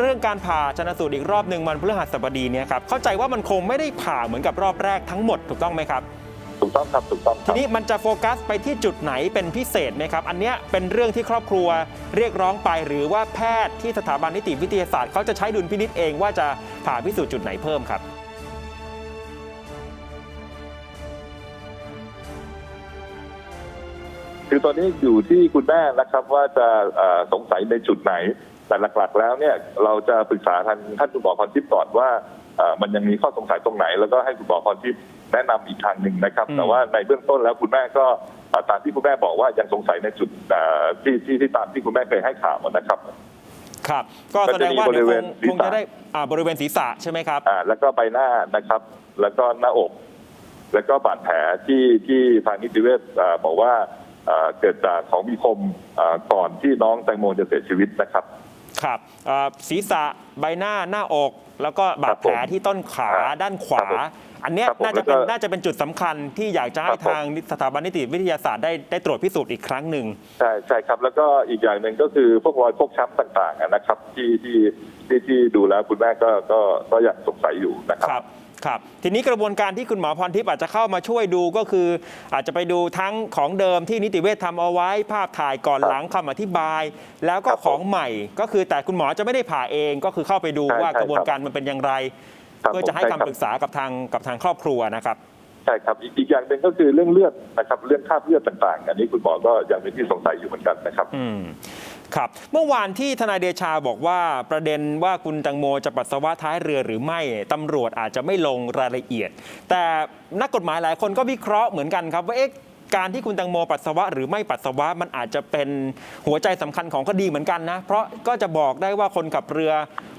เรื่องการผ่าชนสูตรอีกรอบหนึ่งมันพฤหัสบดีเนี่ยครับเข้าใจว่ามันคงไม่ได้ผ่าเหมือนกับรอบแรกทั้งหมดถูกต้องไหมครับถูกต้องครับถูกต้องคทีรับนี้มันจะโฟกัสไปที่จุดไหนเป็นพิเศษไหมครับ อันเนี้ยเป็นเรื่องที่ครอบครัวเรียกร้องไปหรือว่าแพทย์ที่สถาบันนิติวิทยาศาสตร์เขาจะใช้ดุลพินิษเองว่าจะผ่าพิสูจน์จุดไหนเพิ่มครับคือตอนนี้อยู่ที่คุณแม่นะครับว่าจะเอ่อสงสัยในจุดไหน แต่หลักๆแล้วเนี่ยเราจะปรึกษาทางท่านคุณหมอพรทิพย์ก่อนว่าเอ่อมันยังมีข้อสงสัยตรงไหน แล้วก็ให้คุณหมอพรทิพย์แนะนำอีกทางหนึ่งนะครับอืมแต่ว่าในเบื้องต้นแล้วคุณแม่ก็เอ่อตามที่คุณแม่บอกว่ายังสงสัยในจุดเอ่อที่ที่ที่ตามที่คุณแม่เคยให้ข่าวนะครับครับ ก็แสดงว่าเดี๋ยวคงก็จะมีบริเวณศีรษะคงจะได้อ่าบริเวณศีรษะใช่ไหมครับอ่าแล้วก็ใบหน้านะครับ แล้วก็หน้าอก แล้วก็บาดแผลที่ที่ทางนิติเวชอ่าบอกว่าอ่าเกิดจากของมีคมอ่าก่อนที่น้องแตงโมจะเสียชีวิตนะครับ ครับเอ่อศีรษะใบหน้าหน้าอก แล้วก็บาดแผลครับผมที่ต้นขาครับด้านขวา ครับผมอันเนี้ยครับผมน่าจะเป็นแล้วก็น่าจะเป็นจุดสำคัญที่อยากจะให้ครับผม ทางสถาบันนิติวิทยาศาสตร์ได้ได้ตรวจพิสูจน์อีกครั้งหนึ่ง ใช่ใช่ครับ แล้วก็อีกอย่างหนึ่งก็คือพวกรอยฟกช้ำต่างๆอะนะครับ ที่ที่ที่ที่ดูแล้วคุณแม่ก็ก็ก็ยังสงสัยอยู่นะครับครับ ครับ ทีนี้กระบวนการที่คุณหมอพรทิพย์อาจจะเข้ามาช่วยดูก็คือ อาจจะไปดูทั้งของเดิมที่นิติเวชทำเอาไว้ ภาพถ่ายก่อนครับหลังคำอธิบาย แล้วก็ครับผมของใหม่ก็คือแต่คุณหมอจะไม่ได้ผ่าเองก็คือเข้าไปดูใช่ว่าใช่กระบวนครับการมันเป็นอย่างไร ครับเพื่อจะให้ผมคำใช่ครับปรึกษากับทางกับทางครอบครัวนะครับ ใช่ครับอีกอีกอย่างหนึ่งก็คือเรื่องเลือดนะครับเรื่องคราบเลือดต่างๆ อันนี้คุณหมอก็ยังเป็นที่สงสัยอยู่เหมือนกันนะครับ อืม ครับเมื่อวานที่ทนายเดชาบอกว่าประเด็นว่าคุณตังโมจะปัสสาวะท้ายเรือหรือไม่ตำรวจอาจจะไม่ลงรายละเอียด แต่นักกฎหมายหลายคนก็วิเคราะห์เหมือนกันครับว่าเอ๊ะการที่คุณตังโมปัสสาวะหรือไม่ปัสสาวะมันอาจจะเป็นหัวใจสำคัญของคดีเหมือนกันนะ เพราะก็จะบอกได้ว่าคนขับเรือ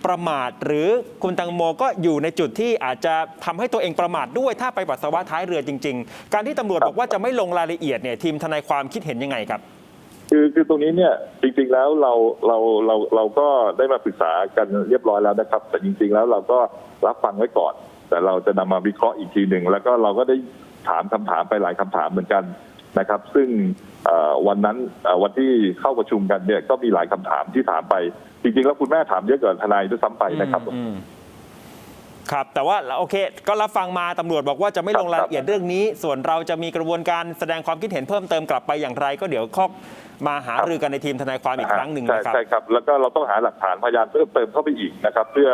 ประมาท หรือคุณตังโมก็อยู่ในจุดที่อาจจะทำให้ตัวเองประมาทด้วยถ้าไปปัสสาวะท้ายเรือจริง ๆ การที่ตำรวจบอกว่าจะไม่ลงรายละเอียดเนี่ยทีมทนายความคิดเห็นยังไงครับ คือคือตรงนี้เนี่ยจริงๆแล้วเราเราเราเราก็ได้มาปรึกษากันเรียบร้อยแล้วนะครับ แต่จริง ๆ แล้วเราก็รับฟังไว้ก่อน แต่เราจะนำมาวิเคราะห์อีกทีหนึ่งแล้วก็เราก็ได้ถามคำถามไปหลายคำถามเหมือนกันนะครับ ซึ่งวันนั้นวันที่เข้าประชุมกันเนี่ยก็มีหลายคำถามที่ถามไป จริง ๆ แล้วคุณแม่ถามเยอะกว่าทนายด้วยซ้ำไปนะครับ ครับ แต่ว่าโอเค ก็รับฟังมาตำรวจบอกว่าจะไม่ลงรายละเอียดเรื่องนี้ ส่วนเราจะมีกระบวนการแสดงความคิดเห็นเพิ่มเติมกลับไปอย่างไร ก็เดี๋ยวข้อมาหารือกันในทีมทนายความอีกครั้งหนึ่งใช่นะครับใช่ครับ แล้วก็เราต้องหาหลักฐานพยานเพิ่มเติมเข้าไปอีกนะครับ เพื่อ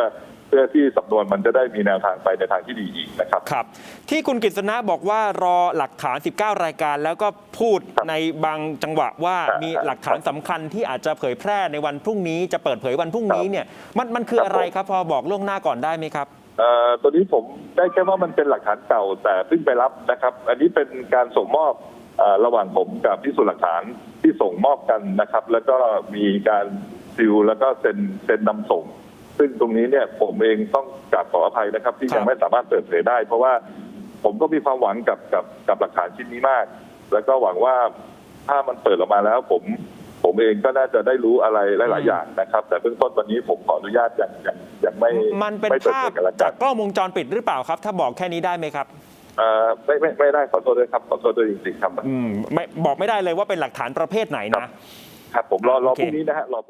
เพื่อที่สำนวนมันจะได้มีแนวทางไปในทางที่ดีอีกนะครับครับ ที่คุณกฤษณะบอกว่ารอหลักฐาน 19 รายการ แล้วก็พูดครับในบางจังหวะว่าครับมีหลักฐานสำคัญที่อาจจะเผยแพร่ในวันพรุ่งนี้ จะเปิดเผยวันพรุ่งนี้ครับเนี่ยมันมันคือครับอะไรผมครับพอบอกล่วงหน้าก่อนได้ไหมครับ เอ่อตัวนี้ผมได้แค่ว่ามันเป็นหลักฐานเก่าแต่เพิ่งไปรับนะครับ อันนี้เป็นการส่งมอบเอ่อระหว่างผมกับพิสูจน์หลักฐานที่ส่งมอบกันนะครับ แล้วก็มีการซิลแล้วก็เซ็นเซ็นนำส่ง ซึ่งตรงนี้เนี่ยผมเองต้องกราบขออภัยนะครับ ที่ยังไม่สามารถเปิดเผยได้ เพราะว่าผมก็มีความหวังกับกับกับหลักฐานชิ้นนี้มาก แล้วก็หวังว่าถ้ามันเปิดออกมาแล้วผม ผมเองก็น่าจะได้รู้อะไรหลาย ๆ อย่างนะครับ แต่เบื้องต้นวันนี้ผมขออนุญาตยังยังยังไม่มันเป็นไม่เปิดภาเผพยกันละกัจานกกล้องวงจรปิดหรือเปล่าครับ ถ้าบอกแค่นี้ได้ไหมครับเอ่อไม่ไม่ไม่ได้ขอโทษด้วยครับขอโทษด้วยจริง ๆ ครับอืมไม่บอกไม่ได้เลยว่าเป็นหลักฐานประเภทไหนนะครับ ผมรอรอโอเคพรุ่งนี้นะฮะรอพรุ่ง